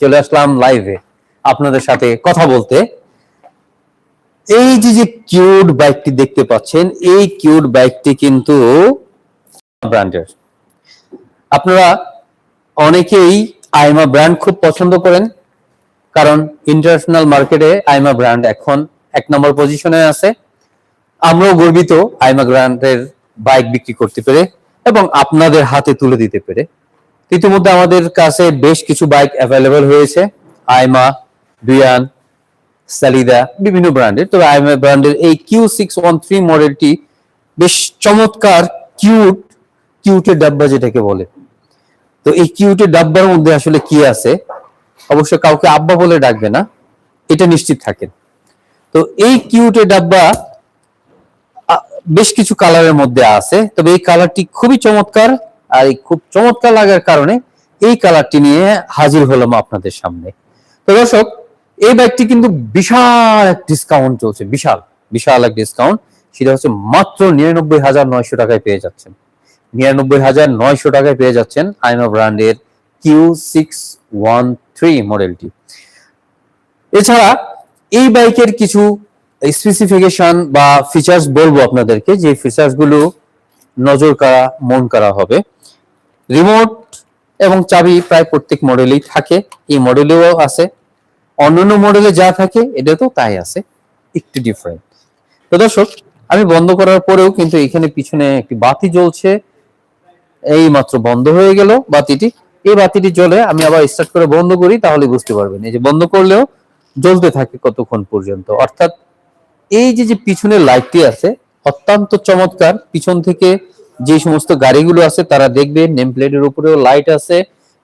চলে আসলাম লাইভে আপনাদের সাথে কথা বলতে। এই যে যে কিউট বাইকটি দেখতে পাচ্ছেন, এই কিউট বাইকটি কিন্তু ব্র্যান্ডের আপনারা অনেকেই আইমা ব্র্যান্ড খুব পছন্দ করেন, কারণ ইন্টারন্যাশনাল মার্কেটে আইমা ব্র্যান্ড এখন এক নম্বর পজিশনে আছে। আমরাও গর্বিত আইমা ব্র্যান্ডের বাইক বিক্রি করতে পেরে এবং আপনাদের হাতে তুলে দিতে পেরে। ইতিমধ্যে আমাদের কাছে বেশ কিছু বাইক অ্যাভেলেবল হয়েছে। আইমা বিয়ান সালিদা, বিভিন্ন ব্র্যান্ডের তবে আইমা ব্র্যান্ডের এই কিউ সিক্স ওয়ান থ্রি মডেলটি বেশ চমৎকার কিউট কিউটের ডাব্বা যেটাকে বলে। তো এই কিউটের ডাব্বার মধ্যে আসলে কি আছে? অবশ্য কাউকে আব্বা বলে ডাকবে না। এটা নিশ্চিত থাকেন। তো এই কিউটের ডাব্বা বেশ কিছু কালারের মধ্যে আছে। তবে এই কালারটি খুবই চমৎকার। আর এই খুব চমৎকার লাগার কারণে এই কালারটি নিয়ে হাজির হলাম আপনাদের সামনে। তো দর্শক, এই বাইকটি কিন্তু বিশাল এক ডিসকাউন্ট চলছে, বিশাল বিশাল এক ডিসকাউন্ট সেটা হচ্ছে মাত্র নিরানব্বই হাজার নয়শো টাকায় পেয়ে যাচ্ছেন। নিরানব্বই হাজার নয়শো টাকায় পেয়ে যাচ্ছেন আইমা ব্র্যান্ডের কিউ সিক্স ওয়ান থ্রি মডেলটি এছাড়া এই বাইকের কিছু স্পেসিফিকেশন বা ফিচার্স বলব আপনাদেরকে, যে ফিচার্সগুলো নজর করা, মন করা হবে। রিমোট এবং চাবি প্রায় প্রত্যেক মডেলেই থাকে। এই মডেলেও আছে। অন্যান্য মডেলে যা থাকে এটা তো তাই আছে। একটু ডিফারেন্ট তো দর্শক, আমি বন্ধ করার পরেও কিন্তু এখানে পিছনে একটি বাতি জ্বলছে। এই মাত্র বন্ধ হয়ে গেল বাতিটি। এই বাতিটি জ্বলে আমি আবার স্টার্ট করে বন্ধ করি, তাহলে বুঝতে পারবেন। এই যে বন্ধ করলেও জ্বলতে থাকে কতক্ষণ পর্যন্ত। অর্থাৎ এই যে যে পিছনে লাইটটি আছে, অত্যন্ত চমৎকার। পিছন থেকে যে সমস্ত গাড়িগুলো আছে, তারা দেখবে নেম প্লেটের উপরেও লাইট আছে।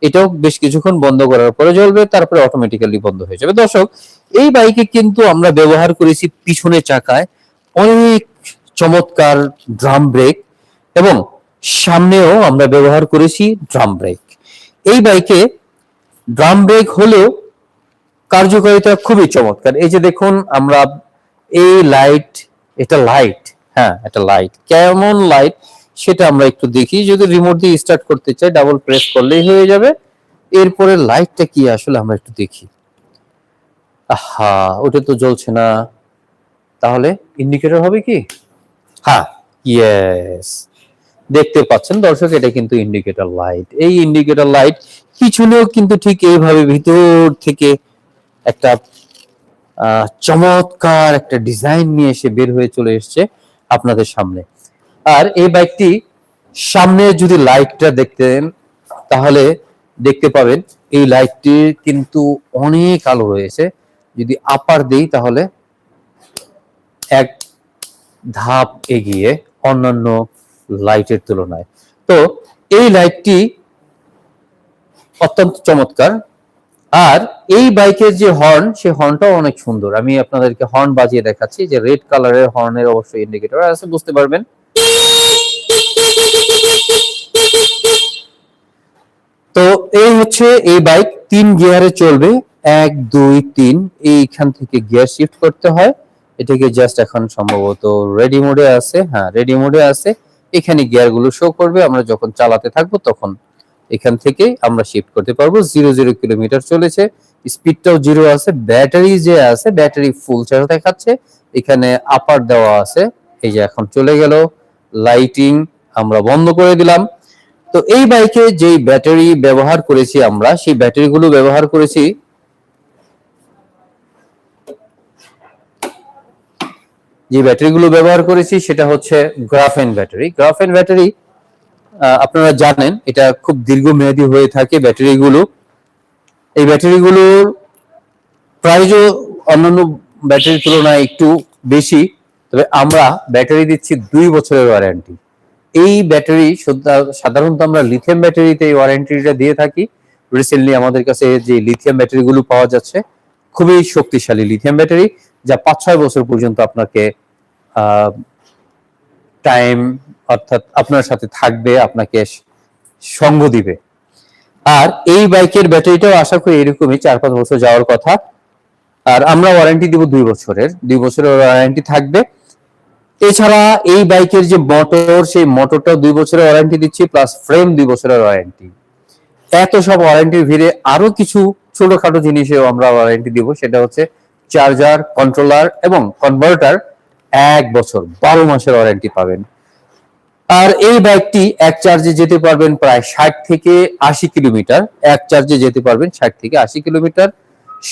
এটাও বেশ কিছুক্ষণ বন্ধ করার পরে জ্বলবে, তারপরে অটোমেটিক্যালি বন্ধ হয়ে যাবে। দর্শক, এই বাইকে কিন্তু আমরা ব্যবহার করেছি পিছনের চাকায় অনেক চমৎকার ড্রাম ব্রেক এবং সামনেও আমরা ব্যবহার করেছি ড্রাম ব্রেক এই বাইকে ড্রাম ব্রেক হলেও কার্যকারিতা খুবই চমৎকার। এই যে দেখুন, আমরা এই লাইট এটা লাইট হ্যাঁ এটা লাইট কেমন লাইট সেটা আমরা একটু দেখি। যদি রিমোট দিয়ে স্টার্ট করতে চাই ডাবল প্রেস করলেই হয়ে যাবে। এরপরে লাইটটা কি আসলে আমরা একটু দেখি। আহা, ওটা তো জ্বলছে না। তাহলে ইন্ডিকেটর হবে কি? হ্যাঁ ইয়েস দেখতে পাচ্ছেন দর্শক, এটা কিন্তু ইন্ডিকেটর লাইট এই ইন্ডিকেটর লাইট পিছনেও কিন্তু ঠিক এইভাবে ভিতর থেকে একটা চমৎকার একটা ডিজাইন নিয়ে এসে বের হয়ে চলে এসেছে আপনাদের সামনে। আর এই বাইকটি সামনে যদি লাইটটা দেখতেন, তাহলে দেখতে পাবেন এই লাইটটি কিন্তু অনেক আলো রয়েছে। যদি আপার দেই, তাহলে এক ধাপ এগিয়ে অন্যান্য লাইটের তুলনায়। তো এই লাইটটি অত্যন্ত চমৎকার। আর এই বাইকের যে হর্ন সে হর্নটাও অনেক সুন্দর। আমি আপনাদেরকে হর্ন বাজিয়ে দেখাচ্ছি যে রেড কালারের হর্নের অবশ্যই ইন্ডিকেটর আছে, বুঝতে পারবেন। তো এই হচ্ছে এই বাইক, তিন গিয়ারে চলবে। এক, দুই, তিন, এইখান থেকে গিয়ার শিফট করতে হয়। এটাকে জাস্ট এখন সম্ভবত রেডি মোডে আছে। হ্যাঁ রেডি মোডে আছে। এখানে গিয়ারগুলো শো করবে। আমরা যখন চালাতে থাকব তখন এখান থেকে আমরা শিফট করতে পারব। জিরো জিরো কিলোমিটার চলেছে। স্পিডটাও জিরো আছে। ব্যাটারি যে আছে ব্যাটারি ফুল চার্জ দেখাচ্ছে। এখানে আপার দেওয়া আছে। এই যে এখন চলে গেল। লাইটিং আমরা বন্ধ করে দিলাম। তো এই বাইকে যেই ব্যাটারি ব্যবহার করেছি আমরা, সেই ব্যাটারিগুলো ব্যবহার করেছি যে ব্যাটারিগুলো ব্যবহার করেছি সেটা হচ্ছে গ্রাফেন ব্যাটারি। গ্রাফেন ব্যাটারি আপনারা জানেন, এটা খুব দীর্ঘমেয়াদী হয়ে থাকে ব্যাটারিগুলো। এই ব্যাটারিগুলোর প্রাইসও অন্যান্য ব্যাটারির তুলনায় একটু বেশি, তবে আমরা ব্যাটারি দিচ্ছি দুই বছরের ওয়ারেন্টি। এই ব্যাটারি সাধারণত আমরা লিথিয়াম ব্যাটারিতে এই ওয়ারেন্টিটা দিয়ে থাকি। রিসেন্টলি আমাদের কাছে যে লিথিয়াম ব্যাটারিগুলো পাওয়া যাচ্ছে, খুবই শক্তিশালী লিথিয়াম ব্যাটারি যা পাঁচ ছয় বছর পর্যন্ত আপনাকে টাইম অর্থাৎ আপনার সাথে থাকবে, আপনাকে সঙ্গ দিবে। আর এই বাইকের ব্যাটারিটাও আশা করি এরকমই চার পাঁচ বছর যাওয়ার কথা। আর আমরা ওয়ারেন্টি দিব দুই বছরের। দুই বছরের ওয়ারেন্টি থাকবে। এছাড়া এই বাইকের যে মোটর সেই মোটরটাও দুই বছরের ওয়ারেন্টি দিচ্ছি প্লাস ফ্রেম দুই বছরের ওয়ারেন্টি এত সব ওয়ারেন্টির ভিড়ে আরও কিছু ছোটখাটো জিনিসেও আমরা ওয়ারেন্টি দিব, সেটা হচ্ছে চার্জার কন্ট্রোলার এবং কনভার্টার এক বছর, বারো মাসের ওয়ারেন্টি পাবেন। আর এই বাইকটি এক চার্জে যেতে পারবেন প্রায় ষাট থেকে আশি কিলোমিটার। এক চার্জে যেতে পারবেন ষাট থেকে আশি কিলোমিটার।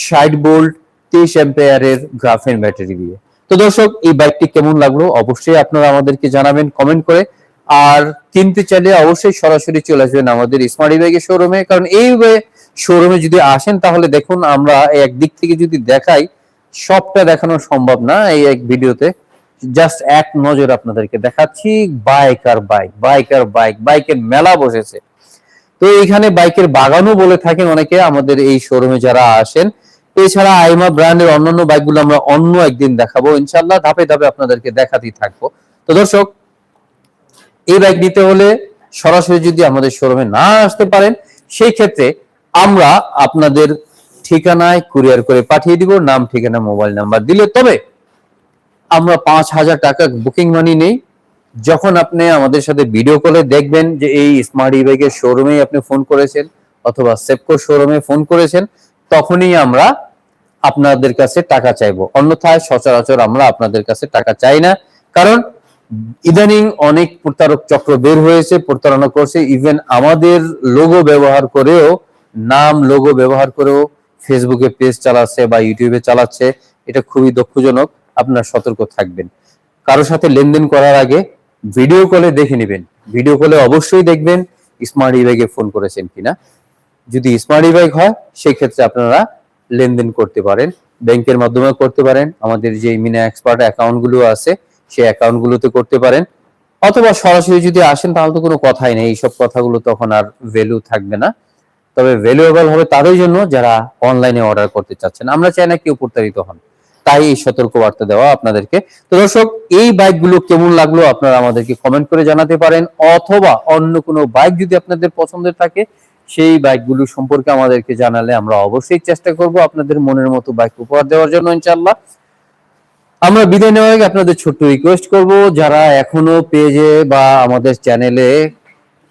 ষাট বোল্ট, তেইশ অ্যাম্পেয়ারের গ্রাফেন ব্যাটারি দিয়ে। তো দর্শক, এই বাইকটি কেমন লাগল? অবশ্যই আপনারা আমাদেরকে জানাবেন কমেন্ট করে। আর কিনতে চাইলে অবশ্যই সরাসরি চলে আসবেন আমাদের স্মার্ট বাইকের শোরুমে কারণ এই শোরুমে যদি আসেন, তাহলে দেখুন আমরা একদিক থেকে যদি দেখাই, সবটা দেখানো সম্ভব না এই এক ভিডিওতে। জাস্ট এক নজর আপনাদেরকে দেখাচ্ছি বাইক আর বাইক বাইক আর বাইক বাইকের মেলা বসেছে। তো এইখানে বাইকের বাগানও বলে থাকেন অনেকে, আমাদের এই শোরুমে যারা আসেন এছাড়া আইমা ব্র্যান্ডের অন্যান্য বাইকগুলো আমরা অন্য একদিন দেখাবো। ইনশাল্লাহ ধাপে ধাপে আপনাদেরকে দেখাতেই থাকব। তো দর্শক, এই বাইক নিতে হলে সরাসরি যদি আমাদের শোরুমে না আসতে পারেন, সেই ক্ষেত্রে আমরা আপনাদের ঠিকানায় কুরিয়ার করে পাঠিয়ে দিব, নাম, ঠিকানা, মোবাইল নাম্বার দিলে। তবে আমরা পাঁচ হাজার টাকা বুকিং মানি নেই। যখন আপনি আমাদের সাথে ভিডিও কলে দেখবেন যে এই স্মার্ট ই বাইকের শোরুমে আপনি ফোন করেছেন অথবা সেপকো শোরুমে ফোন করেছেন তখনই আমরা আপনাদের কাছে টাকা চাইব। অন্যথায় সচরাচর আমরা আপনাদের কাছে টাকা চাই না। কারণ ইদানিং অনেক প্রতারক চক্র বের হয়েছে, প্রতারণা করছে। ইভেন আমাদের লোগো ব্যবহার করেও, নাম লোগো ব্যবহার করেও ফেসবুকে পেজ চালাচ্ছে বা ইউটিউবে চালাচ্ছে, এটা খুবই দুঃখজনক। আপনার সতর্ক থাকবেন। কারোর সাথে লেনদেন করার আগে ভিডিও কলে দেখে নেবেন। ভিডিও কলে অবশ্যই দেখবেন স্মার্ট ই বাইকে ফোন করেছেন কিনা। যদি স্মার্ট ই হয় সেই ক্ষেত্রে আপনারা লেনদেন করতে পারেন। ব্যাংকের মাধ্যমে করতে পারেন। আমাদের যে মিনা এক্সপার্ট অ্যাকাউন্টগুলো আছে, সেই অ্যাকাউন্ট গুলোতে করতে পারেন। অথবা সরাসরি যদি আসেন, তাহলে তো কোনো কথাই নেই। এইসব কথাগুলো তখন আর ভ্যালু থাকবে না। তবে ভ্যালুয়েবল হবে তাদের জন্য যারা অনলাইনে অর্ডার করতে চাচ্ছেন। আমরা চাই না কেউ প্রতারিত হন। তাই এই সতর্ক বার্তা দেওয়া আপনাদেরকে। তো দর্শক, এই বাইকগুলো কেমন লাগল আপনারা আমাদেরকে কমেন্ট করে জানাতে পারেন। অথবা অন্য কোনো বাইক যদি আপনাদের পছন্দের থাকে সেই বাইকগুলো সম্পর্কে আমাদেরকে জানালে আমরা অবশ্যই চেষ্টা করব আপনাদের মনের মতো বাইক উপহার দেওয়ার জন্য, ইনশাআল্লাহ। আমরা বিদায় নেওয়ার আগে আপনাদের ছোট্ট রিকোয়েস্ট করব, যারা এখনও পেজে বা আমাদের চ্যানেলে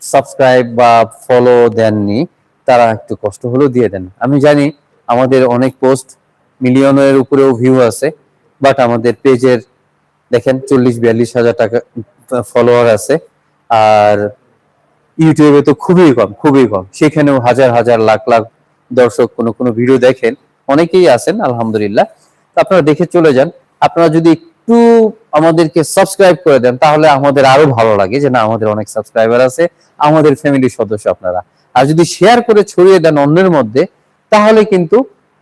সাবস্ক্রাইব বা ফলো দেননি, তারা একটু কষ্ট হলেও দিয়ে দেন। আমি জানি আমাদের অনেক পোস্ট মিলিয়নের উপরেও ভিউ আছে বাট আমাদের পেজের দেখেন চল্লিশ, বিয়াল্লিশ হাজার টাকা ফলোয়ার আছে। আর ইউটিউবে তো খুবই কম খুবই কম। সেখানেও হাজার হাজার, লাখ লাখ দর্শক কোনো কোনো ভিডিও দেখেন। অনেকেই আছেন, আলহামদুলিল্লাহ। আপনারা দেখে চলে যান। আপনারা যদি একটু আমাদেরকে সাবস্ক্রাইব করে দেন, তাহলে আমাদের আরও ভালো লাগে যে, না, আমাদের অনেক সাবস্ক্রাইবার আছে, আমাদের ফ্যামিলির সদস্য আপনারা। আর যদি শেয়ার করে ছড়িয়ে দেন অন্যের মধ্যে, তাহলে কিন্তু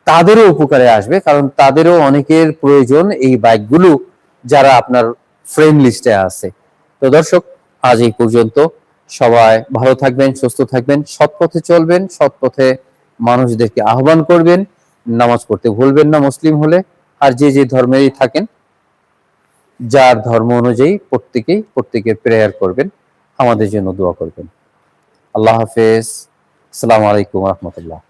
তাদেরও উপকারে আসবে, কারণ তাদেরও অনেকের প্রয়োজন এই বাইকগুলো যারা আপনার ফ্রেন্ড লিস্টে আছে। তো দর্শক, আজ এই পর্যন্ত। সবাই ভালো থাকবেন, সুস্থ থাকবেন, সৎ পথে চলবেন, সৎ পথে মানুষদেরকে আহ্বান করবেন, নামাজ পড়তে ভুলবেন না মুসলিম হলে, আর যে যে ধর্মেরই থাকেন, যার ধর্ম অনুযায়ী প্রত্যেকেই প্রত্যেকের প্রেয়ার করবেন, আমাদের জন্য দোয়া করবেন। আল্লাহ হাফেজ। আসসালামু আলাইকুম রহমতুল্লাহ।